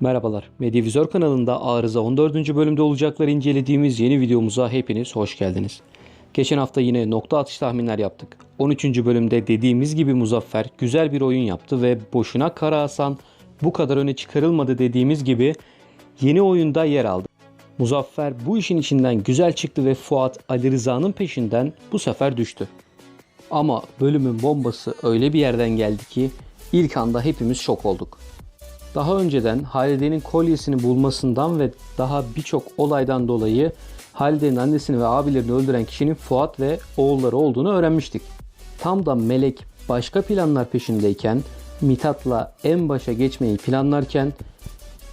Merhabalar. Medyavizör kanalında Arıza 14. bölümde olacakları incelediğimiz yeni videomuza hepiniz hoş geldiniz. Geçen hafta yine nokta atış tahminler yaptık. 13. bölümde dediğimiz gibi Muzaffer güzel bir oyun yaptı ve boşuna Kara Hasan bu kadar öne çıkarılmadı dediğimiz gibi yeni oyunda yer aldı. Muzaffer bu işin içinden güzel çıktı ve Fuat Ali Rıza'nın peşinden bu sefer düştü. Ama bölümün bombası öyle bir yerden geldi ki ilk anda hepimiz şok olduk. Daha önceden Halide'nin kolyesini bulmasından ve daha birçok olaydan dolayı Halide'nin annesini ve abilerini öldüren kişinin Fuat ve oğulları olduğunu öğrenmiştik. Tam da Melek başka planlar peşindeyken Mithat'la en başa geçmeyi planlarken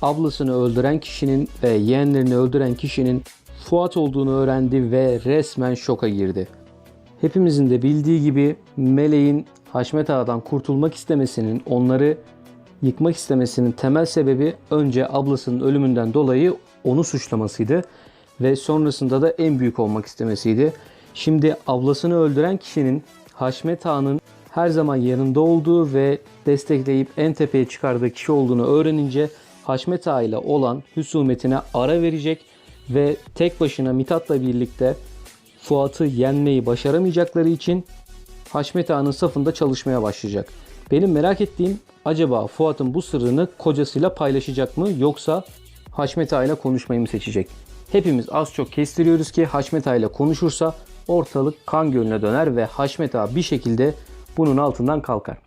ablasını öldüren kişinin ve yeğenlerini öldüren kişinin Fuat olduğunu öğrendi ve resmen şoka girdi. Hepimizin de bildiği gibi Meleğin Haşmet Ağa'dan kurtulmak istemesinin onları yıkmak istemesinin temel sebebi önce ablasının ölümünden dolayı onu suçlamasıydı ve sonrasında da en büyük olmak istemesiydi. Şimdi ablasını öldüren kişinin Haşmet Ağa'nın her zaman yanında olduğu ve destekleyip en tepeye çıkardığı kişi olduğunu öğrenince Haşmet Ağa ile olan husumetine ara verecek ve tek başına Mithat'la birlikte Fuat'ı yenmeyi başaramayacakları için Haşmet Ağa'nın safında çalışmaya başlayacak. Benim merak ettiğim acaba Fuat'ın bu sırrını kocasıyla paylaşacak mı yoksa Haşmet Ağa ile konuşmayı mı seçecek? Hepimiz az çok kestiriyoruz ki Haşmet Ağa ile konuşursa ortalık kan gölüne döner ve Haşmet Ağa bir şekilde bunun altından kalkar.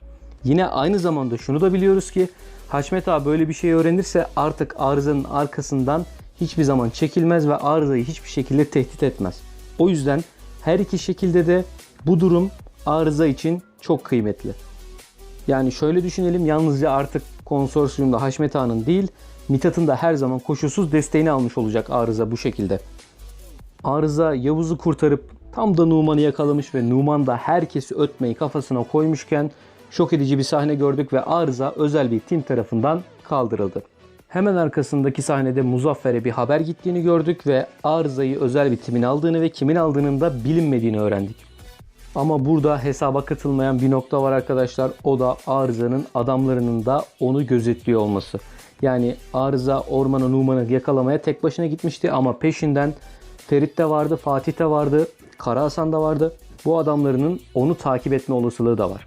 Yine aynı zamanda şunu da biliyoruz ki Haşmet Ağa böyle bir şey öğrenirse artık arızanın arkasından hiçbir zaman çekilmez ve arızayı hiçbir şekilde tehdit etmez. O yüzden her iki şekilde de bu durum arıza için çok kıymetli. Yani şöyle düşünelim yalnızca artık konsorsiyumda Haşmet Ağa'nın değil Mithat'ın da her zaman koşulsuz desteğini almış olacak Arıza bu şekilde. Arıza Yavuz'u kurtarıp tam da Numan'ı yakalamış ve Numan da herkesi ötmeyi kafasına koymuşken şok edici bir sahne gördük ve Arıza özel bir tim tarafından kaldırıldı. Hemen arkasındaki sahnede Muzaffer'e bir haber gittiğini gördük ve Arıza'yı özel bir timin aldığını ve kimin aldığının da bilinmediğini öğrendik. Ama burada hesaba katılmayan bir nokta var arkadaşlar. O da Arıza'nın adamlarının da onu gözetliyor olması. Yani Arıza ormana Numan'ı yakalamaya tek başına gitmişti ama peşinden Ferit de vardı, Fatih de vardı, Kara Hasan da vardı. Bu adamlarının onu takip etme olasılığı da var.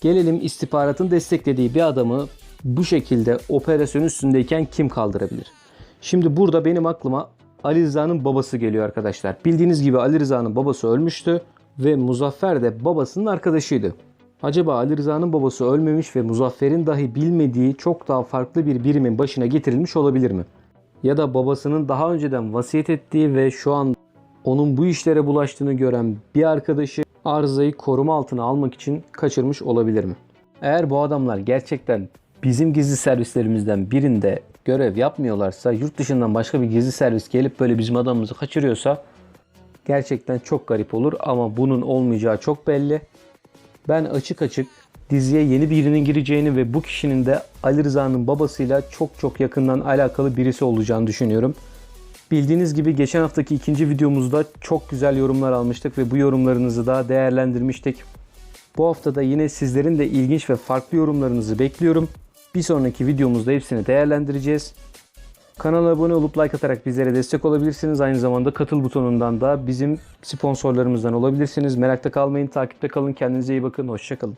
Gelelim istihbaratın desteklediği bir adamı bu şekilde operasyon üstündeyken kim kaldırabilir? Şimdi burada benim aklıma Ali Rıza'nın babası geliyor arkadaşlar. Bildiğiniz gibi Ali Rıza'nın babası ölmüştü ve Muzaffer de babasının arkadaşıydı. Acaba Ali Rıza'nın babası ölmemiş ve Muzaffer'in dahi bilmediği çok daha farklı bir birimin başına getirilmiş olabilir mi? Ya da babasının daha önceden vasiyet ettiği ve şu an onun bu işlere bulaştığını gören bir arkadaşı arızayı koruma altına almak için kaçırmış olabilir mi? Eğer bu adamlar gerçekten bizim gizli servislerimizden birinde görev yapmıyorlarsa, yurt dışından başka bir gizli servis gelip böyle bizim adamımızı kaçırıyorsa gerçekten çok garip olur ama bunun olmayacağı çok belli. Ben açık açık diziye yeni birinin gireceğini ve bu kişinin de Ali Rıza'nın babasıyla çok çok yakından alakalı birisi olacağını düşünüyorum. Bildiğiniz gibi geçen haftaki ikinci videomuzda çok güzel yorumlar almıştık ve bu yorumlarınızı da değerlendirmiştik. Bu hafta da yine sizlerin de ilginç ve farklı yorumlarınızı bekliyorum. Bir sonraki videomuzda hepsini değerlendireceğiz. Kanala abone olup like atarak bizlere destek olabilirsiniz. Aynı zamanda katıl butonundan da bizim sponsorlarımızdan olabilirsiniz. Merakta kalmayın, takipte kalın. Kendinize iyi bakın. Hoşçakalın.